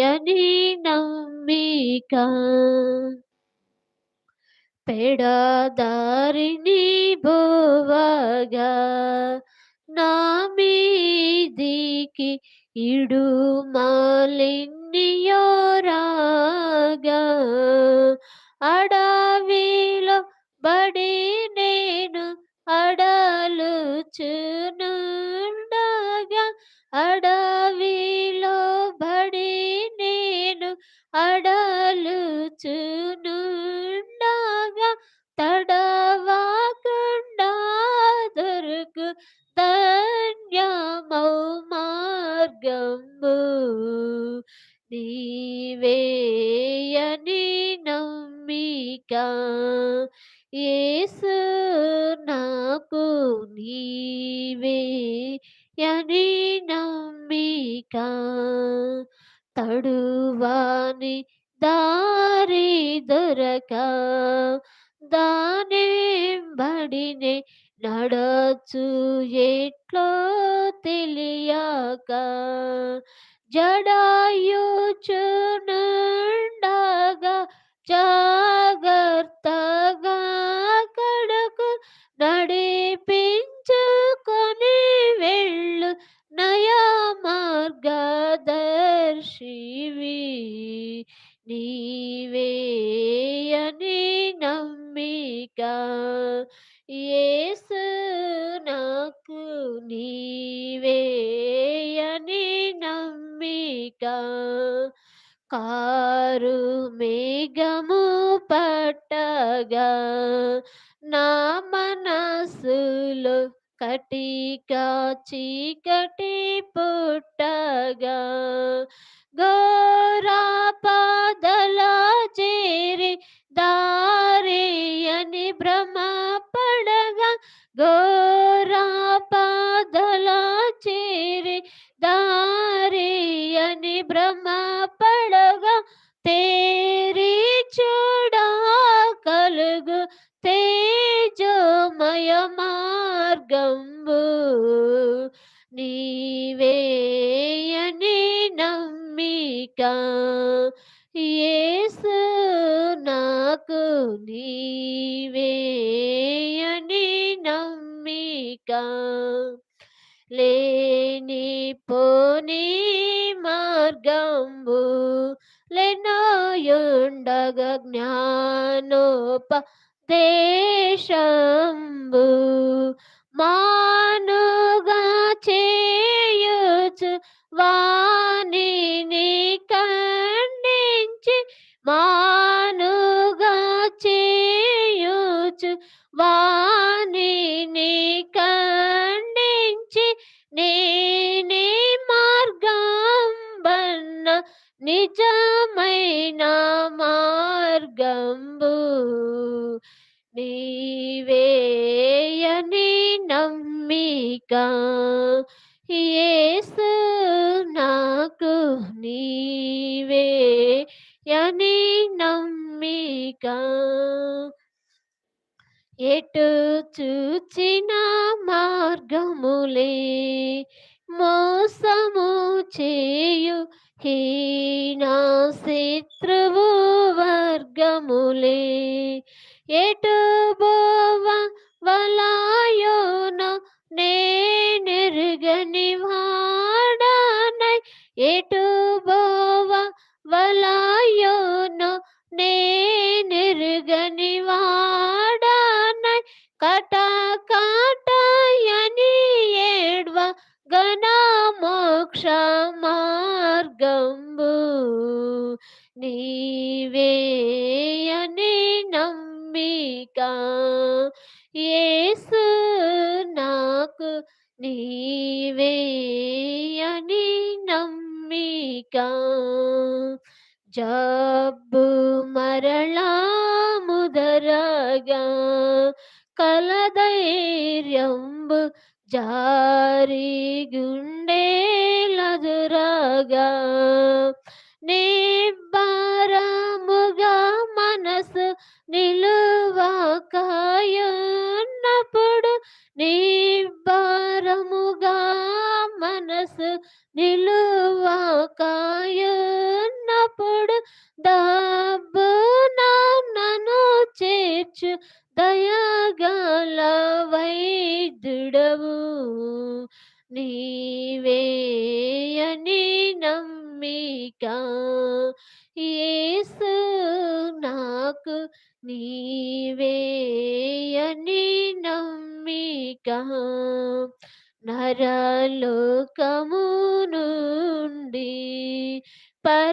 యని నమ్మిక పెడదారిని బోవగా నా మీదికి ఇడు మాలిన్యోరాగా అడవిలో బడి నేను అడలుచునుండగా అడవిలో బడి అడలుచునుండగా తడవకుండా దొరుకు ధన్యమౌ మార్గము. నీవేయని నమ్మిక ఏసు నాకు నీవే యని నమ్మిక తడువాని దారి దొరక దానెంబడినే నడచు ఎట్లో తెలియక జడాయుచునుండగా జాగ్రత్తగా కడకు నడిపించుకొని Good. జ్ఞానోప మానుగా చేయుచు వాణిని ఖండించి మా నమ్మిక యేసు నాకు నీవే అని నమ్మిక. ఎటు చూచిన మార్గములే మోసము చేయు హీనా శత్రువు వర్గములే. ఎటు బోవ వలాయోనా నేనెరుగని వాడానై ఎటు బోవ వలాయోన నేనెరుగని వాడానై కట కాటయని ఏడ్వ గణ మోక్ష మార్గం నీవేయని నమ్మిక జబ్బు మరళా ముదరగా కలధైర్యంబు జారి గుణ మనసు నిలువకాయున్నప్పుడు దాబు నన్ను చేర్చు. దయగల వైద్యుడవు నీవేయని నమ్మిక ఏసు నాకు నీవేయని నమ్మిక నరలోకము నుండి పరలోకంబు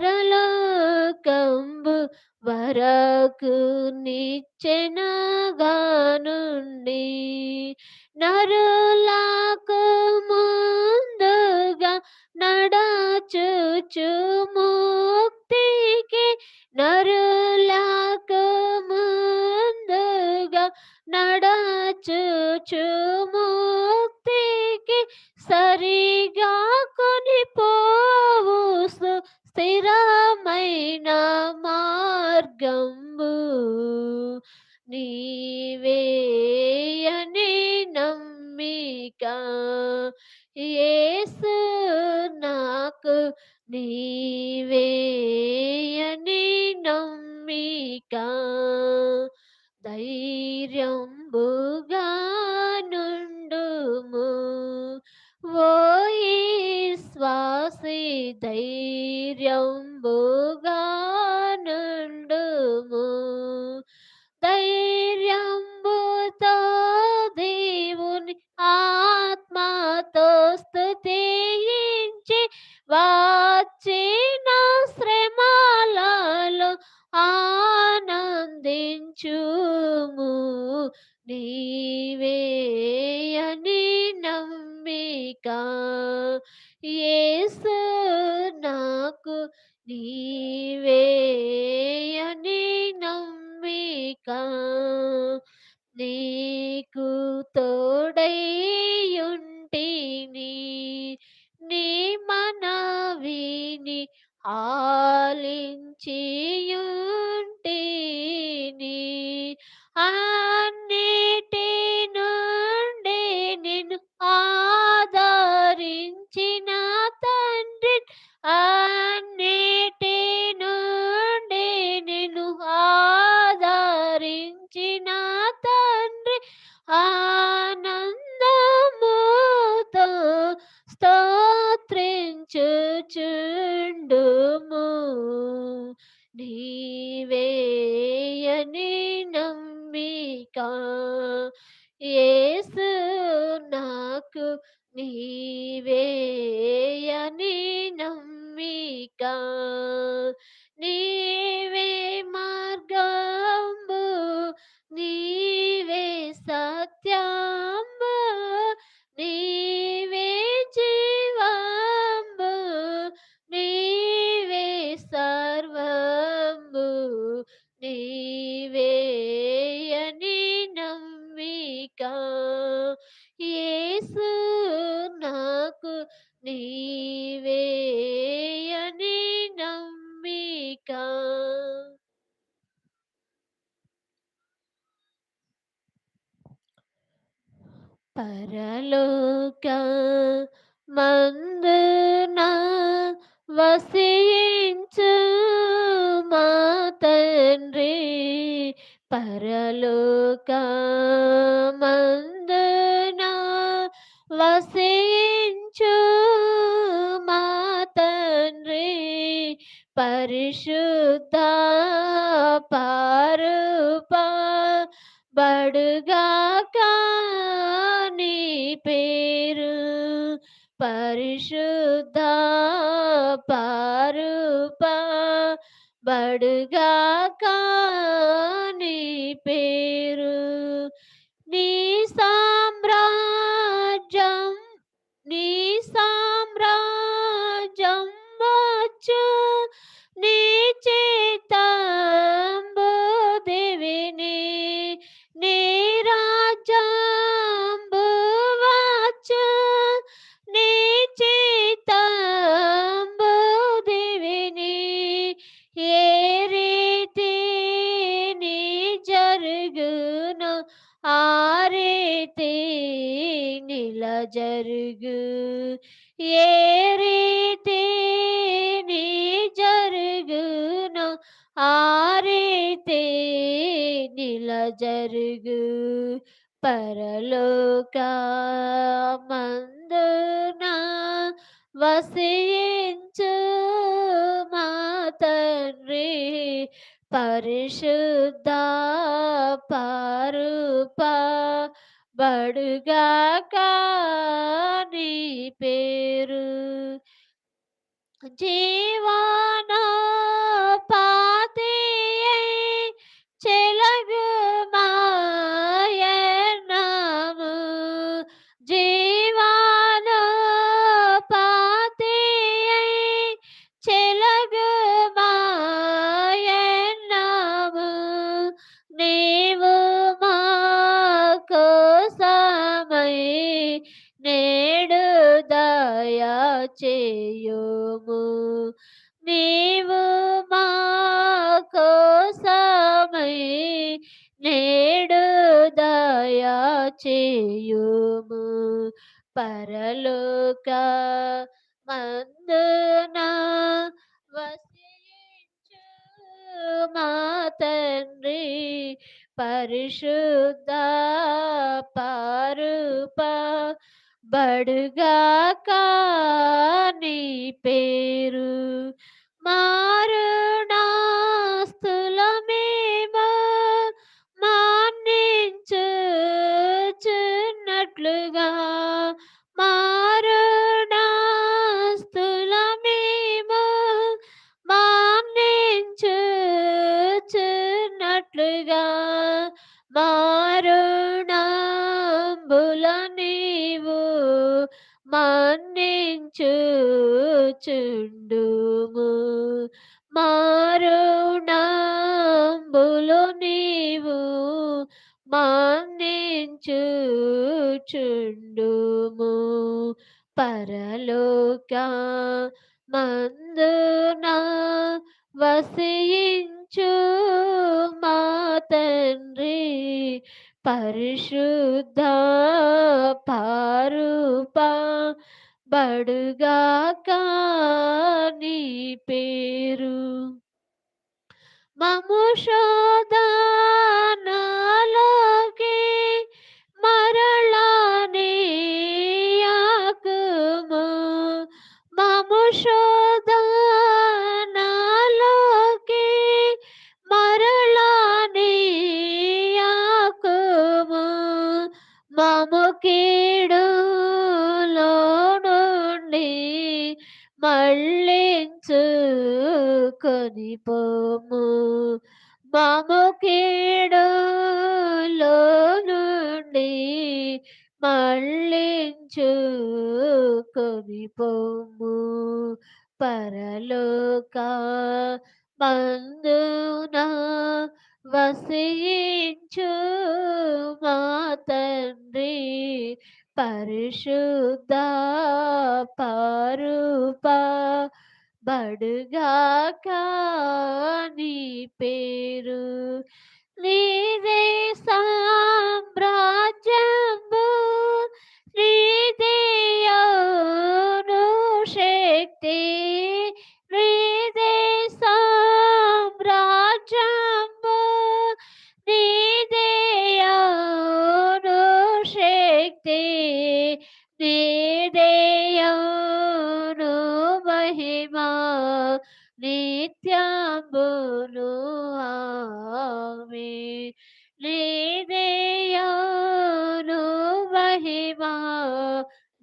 వరకు నిచ్చెనగా నుండి నరులకు ముందుగా నడచుచు ముక్తికి నరులకు ముందుగా నడచుచు నమ్మిక నీకు నీవేయని నంబిక ఏసు నాకు నీవేయని నమ్మిక నీవే మార్గంబు నీ నీవేయని నమ్మిక. పరలోక మందున వసించు మా తండ్రి. పరలోక మందున వసించు మా తండ్రి పరిశుద్ధ పారుప బడుగాక నీ పేరు పరిశుద్ధ పారుప బడుగాక నీ పేరు నీ సామ్రాజ్యం నిల జరుగు. ఏ రీతి నీ జరుగును ఆ రీతి నిల జరుగు. పరలోక మందున వసించు మా తండ్రి పరిశుద్ధ పరుప బడుగాక నీ పేరు జీవన పాతియై చెలగు మాయనము తండ్రి పరిశుద్ధ పారుప బడుగాక నీ పేరు మారుణాస్తులమేమో మాన్నించుచున్నట్లుగా చుండుము మారుణంబులు నీవు మన్నించుచుండుము. పరలోక మందున వసించు మా తండ్రి. పరిశుద్ధ పారుపా బడుగాక నీ పేరు. మము శోధనలోకి మరళాని యాకుము. మము శోధనలోకి పారుపా బడుగాక నీ పేరు. నీదే సామ్రాజ్యము నీదే అవును శక్తి. నీదే అవును మహిమా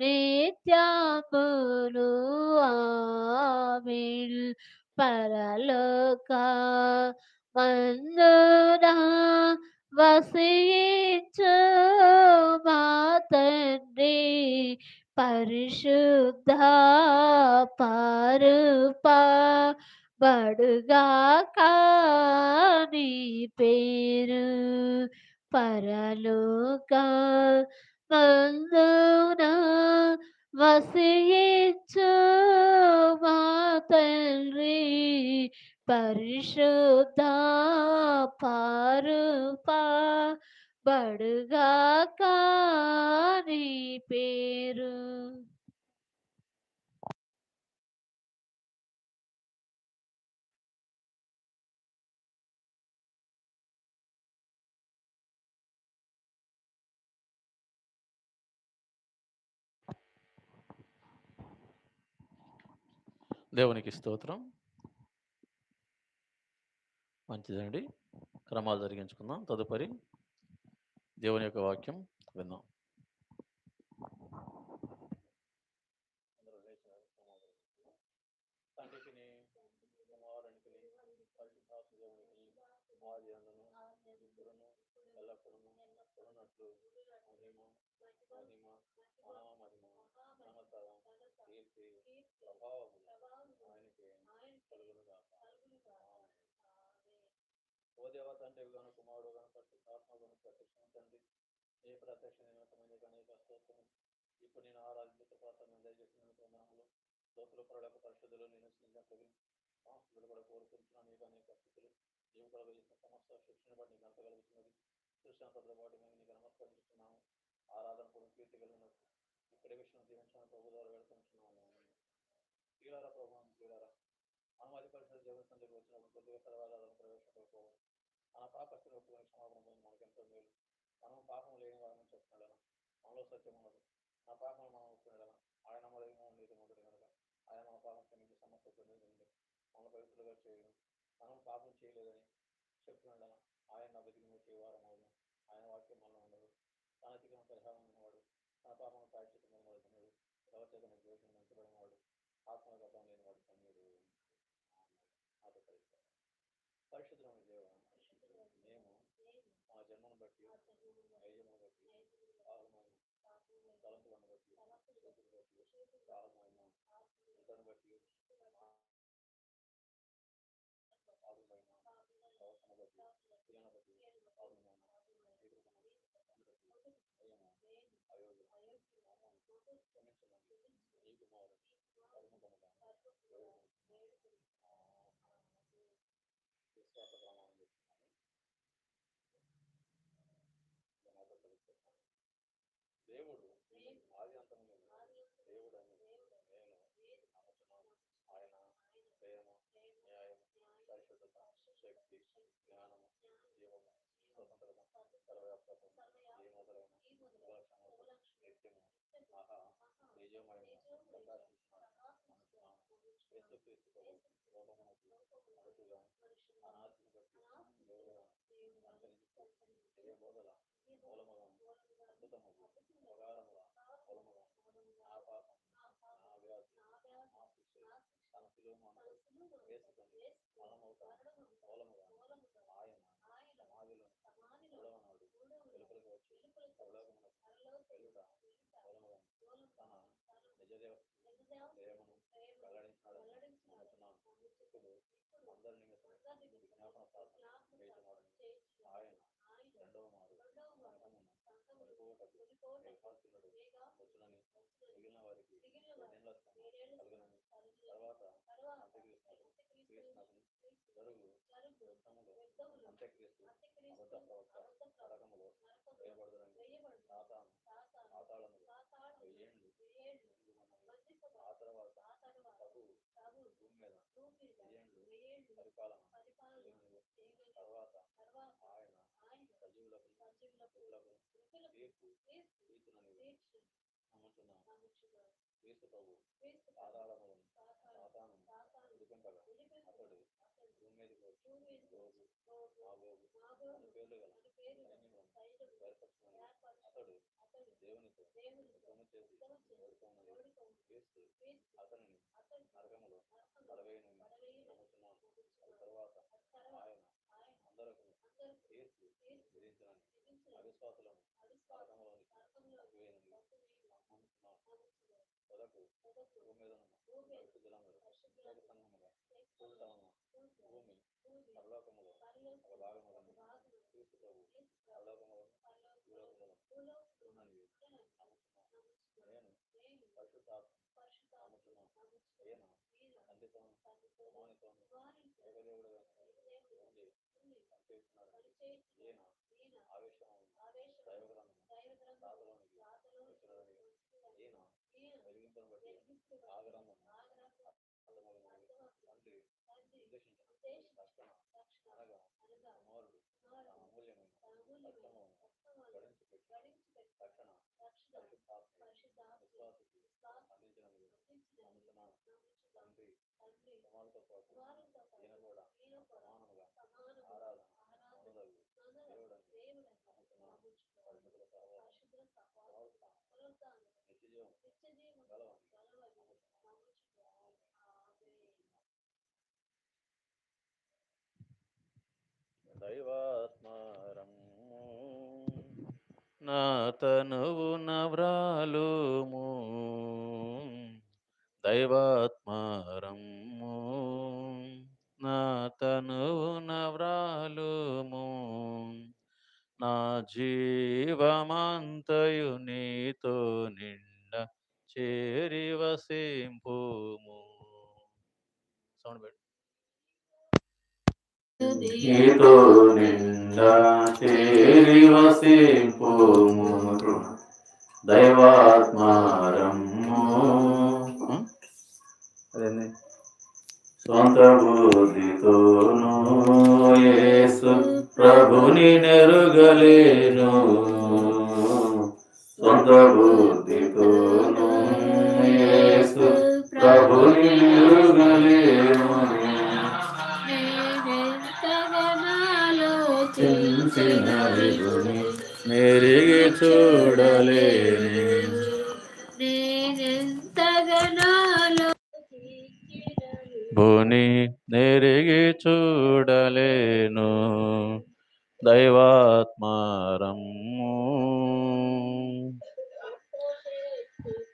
నిత్యమును ఆమెన్ పరలోక మందున వసించు మా తండ్రి పరిశుద్ధ పారుప బడుగాక నీ పేరు పరలోక మందున వసించు మా తండ్రి పరిశుద్ధ పారుప బడుగాక నీ పేరు దేవునికి స్తోత్రం. మంచిదండి. క్రమాలు జరిగించుకుందాం. తదుపరి దేవుని యొక్క వాక్యం విందాం. ప్రభావము కలుగునుగాక ఆమేన్. ఓ దేవ తండ్రి గాను కుమారుడు గాను పరిశుద్ధాత్మ గాను ప్రత్యక్షం తండ్రి. ఏ ప్రత్యక్ష నిమిత్తమైన అనేక స్తోత్రము ఇప్పుడు నేను ఆరాధించే ప్రార్థన దయచేసిన వందనములు. లోతుల పరులకు పరిశుద్ధులు నేను స్నేహితులు మాస్తులు కూడా కోరుకుంటున్నాను. నీకు అనేక స్థితులు నీవు కూడా సమస్త శిక్షణ బట్టి నీకు అంతగలుగుతున్నది దృష్టాంతముల పాటు మేము నీకు నమస్కరిస్తున్నాము. ఆరాధన కూడా కీర్తి కలిగినట్టు. ఇక్కడ విషయం దీవించిన ప్రభు ద్వారా వెళ్తున్నాము తీరాల ప్రభావం? అది పరిశుద్ధ వచ్చినప్పుడు కొద్దిగా సర్వారాధన ప్రవేశించకపో మన పాపస్తులు ఒప్పుకొని క్షమాపణ పొంది మనకు ఎంతో మేలు. మనం పాపం లేని వారని చెప్తున్నాడు మనలో సత్యం ఉన్నది. నా పాపం మనం ఒప్పుకునేలా ఆయన మొదలైన నీతి ఉంటుంది కనుక ఆయన మన పాపం క్షమించి సమస్య ఉంది మన పవిత్రులుగా చేయడం. మనం పాపం చేయలేదని చెప్తున్నాడు ఆయన నా బతికి చేయవారం అవును. ఆయన వాక్యం మనలో ఉండదు. తన తిరిగిన పరిహారం ఉన్నవాడు తన పాపం ప్రాయశ్చితం మొదలుతున్నాడు ఎవరిచేత ద్వేషం నించబడినవాడు ఆత్మగతం లేనివాడు God of my mouth. I'm talking about you. Father by mouth. Father, I'm about you. Diana about you. Father, my mouth. Peter, my mouth. ஐயமா அயோக்கியம் என்ன சொன்னாங்க நீக்குமாறு கரும பண்ணலாம் விசுவாசகரமாக தேவோடு శిలువ మనకు వేసుకొని మరణమవుతాను అంత్యక్రీస్తు అబద్ధ ప్రవక్త నరకములో వేయబడుదురని సాతాను పాతాళములో వెయ్యేండ్లు ఆ తర్వాత ప్రభు భూమి మీద వెయ్యేండ్లు పరిపాలన తర్వాత ఆయన సజీవులకు మృతులకు తీర్పు తీర్చునని నమ్ముతున్నాను క్రీస్తు ప్రభు పాతాళములను కొరకు భూమి మీద ఉన్న పరిశుద్ధులందరూ సంఘముగా కూడటమున భూమి పరలోకములో ఒక భాగములను క్రీస్తు ప్రభు పరలోకములను భూలోకములను ఉన్నని దైవాత్మారము నా తనువు నవ్రాలుము దైవాత్మారము నా తనువు నవ్రాలుము నా జీవమంతయు నీతో నిండి చేరి వసింపుము సౌండ్ పెట్టు నీతో నిండా చేరి వసింపుము దైవాత్మారము అదేంది? స్వంత బుద్ధితోను యేసు ప్రభుని నెరుగలేను. బుద్ధితోను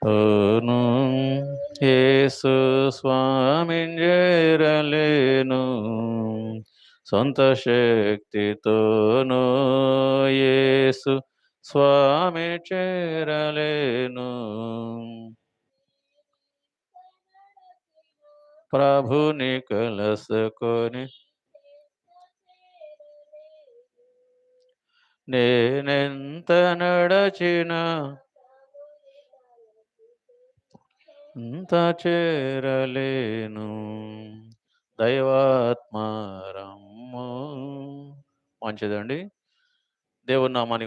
ఓను ఏసు స్వామిని చేరలేను సొంత శక్తితోను ఏసు స్వామి చేరలేను. ప్రభుని కలసుకొని నేనెంత నడచిన అంత చేరలేను. దైవాత్మారము మంచిదండి. దేవుని నామానికి